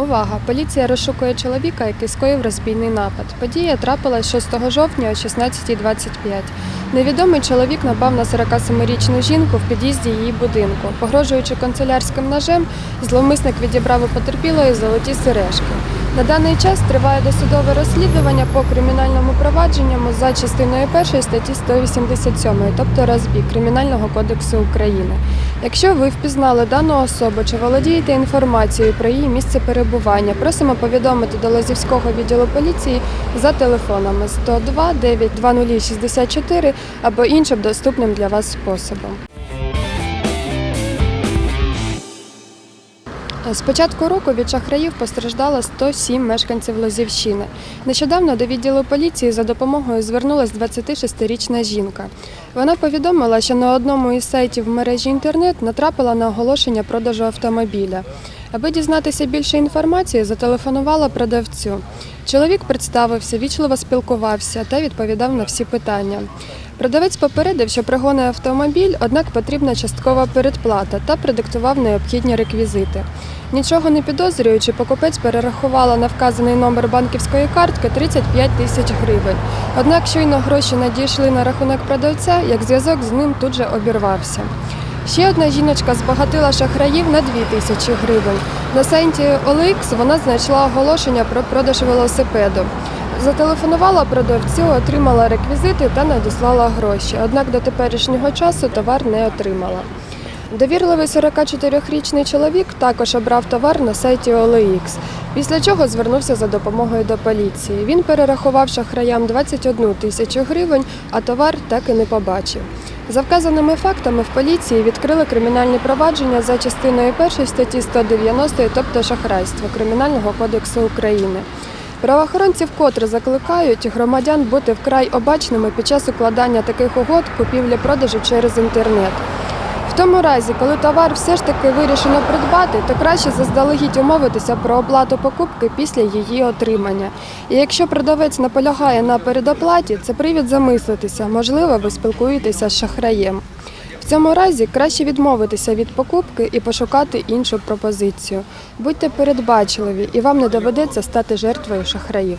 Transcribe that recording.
Увага! Поліція розшукує чоловіка, який скоїв розбійний напад. Подія трапилась 6 жовтня о 16.25. Невідомий чоловік напав на 47-річну жінку в під'їзді її будинку. Погрожуючи канцелярським ножем, зловмисник відібрав у потерпілої золоті сережки. На даний час триває досудове розслідування по кримінальному провадженню за частиною 1 статті 187, тобто розбій Кримінального кодексу України. Якщо ви впізнали дану особу чи володієте інформацією про її місце перебування, просимо повідомити до Лозівського відділу поліції за телефонами 102 920 64 або іншим доступним для вас способом. З початку року від шахраїв постраждало 107 мешканців Лозівщини. Нещодавно до відділу поліції за допомогою звернулася 26-річна жінка. Вона повідомила, що на одному із сайтів мережі інтернет натрапила на оголошення продажу автомобіля. Аби дізнатися більше інформації, зателефонувала продавцю. Чоловік представився, вічливо спілкувався та відповідав на всі питання. Продавець попередив, що пригони автомобіль, однак потрібна часткова передплата та продиктував необхідні реквізити. Нічого не підозрюючи, покупець перерахувала на вказаний номер банківської картки 35 тисяч гривень. Однак щойно гроші надійшли на рахунок продавця, як зв'язок з ним тут же обірвався. Ще одна жіночка збагатила шахраїв на 2 тисячі гривень. На сайті OLX вона знайшла оголошення про продаж велосипеду. Зателефонувала продавцю, отримала реквізити та надіслала гроші. Однак до теперішнього часу товар не отримала. Довірливий 44-річний чоловік також обрав товар на сайті OLX, після чого звернувся за допомогою до поліції. Він перерахував шахраям 21 тисячу гривень, а товар так і не побачив. За вказаними фактами в поліції відкрили кримінальні провадження за частиною 1 статті 190, тобто шахрайство Кримінального кодексу України. Правоохоронці вкотре закликають громадян бути вкрай обачними під час укладання таких угод купівлі-продажу через інтернет. В тому разі, коли товар все ж таки вирішено придбати, то краще заздалегідь умовитися про оплату покупки після її отримання. І якщо продавець наполягає на передоплаті, це привід замислитися, можливо, ви спілкуєтеся з шахраєм. В цьому разі краще відмовитися від покупки і пошукати іншу пропозицію. Будьте передбачливі, і вам не доведеться стати жертвою шахраїв.